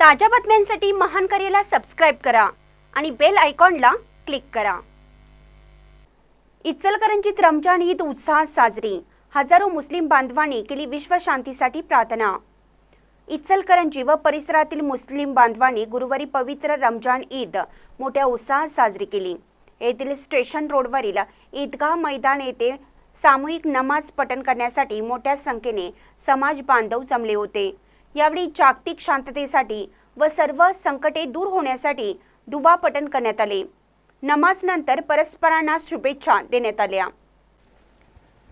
ताज्या बातम्यांसाठी महान करेला सबस्क्राईब करा आणि बेल आयकॉनला क्लिक करा. इचलकरंजीत रमजान ईद उत्साहात साजरी. हजारो मुस्लिम बांधवांनी केली विश्वशांतीसाठी प्रार्थना. इचलकरंजी व परिसरातील मुस्लिम बांधवांनी गुरुवारी पवित्र रमजान ईद मोठ्या उत्साहात साजरी केली. येथील स्टेशन रोडवरील ईदगाह मैदान येथे सामूहिक नमाज पठण करण्यासाठी मोठ्या संख्येने समाज बांधव जमले होते. यावेळी जागतिक शांततेसाठी व सर्व संकटे दूर होण्यासाठी दुवा पठण करण्यात आले. नमाजनंतर परस्परांना शुभेच्छा देण्यात आल्या.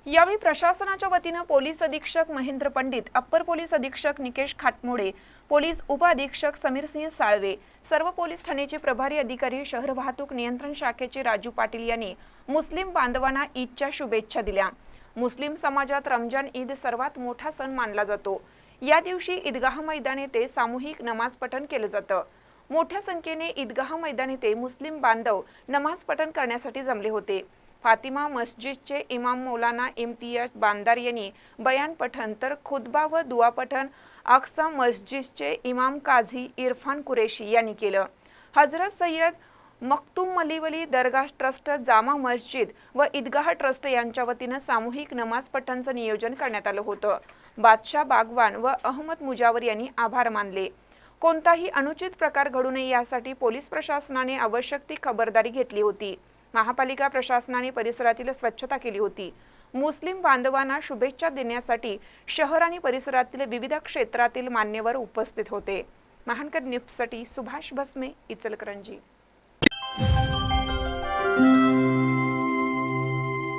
यावेळी प्रशासनाच्या वतीनं पोलीस अधीक्षक महेंद्र पंडित अप्पर पोलीस अधीक्षक निकेश खाटमोडे पोलीस उप अधीक्षक समीरसिंह साळवे सर्व पोलीस ठाण्याचे प्रभारी अधिकारी शहर वाहतूक नियंत्रण शाखेचे राजू पाटील यांनी मुस्लिम बांधवांना ईदच्या शुभेच्छा दिल्या. मुस्लिम समाजात रमजान ईद सर्वात मोठा सण मानला जातो. या दिवशी ईदगाह मैदान येथे सामूहिक नमाज पठण केलं जातं. मोठ्या संख्येने ईदगाह मैदान येथे मुस्लिम बांधव नमाज पठण करण्यासाठी जमले होते. फातिमा मस्जिदचे इमाम मौलाना इम्तियाज बांदार यांनी बयान पठण तर खुदबा व दुआ पठण अक्सा मस्जिदचे इमाम काझी इरफान कुरेशी यांनी केलं. हजरत सय्यद मक्तूम मलिवली दरगाह ट्रस्ट जामा मस्जिद व ईदगाह ट्रस्ट यांच्या वतीनं सामूहिक नमाज पठणचं नियोजन करण्यात आलं होतं. बादशाह बागवान व अहमद मुजावर यांनी आभार मानले. कोणताही अनुचित प्रकार घडू नये यासाठी पोलीस प्रशासनाने आवश्यक ती खबरदारी घेतली होती. महापालिका प्रशासनाने परिसरातील स्वच्छता केली होती. मुस्लिम बांधवांना शुभेच्छा देण्यासाठी शहर आणि परिसरातील विविध क्षेत्रातील मान्यवर उपस्थित होते. महानकर न्यूजसाठी सुभाष भस्मे इचलकरंजी.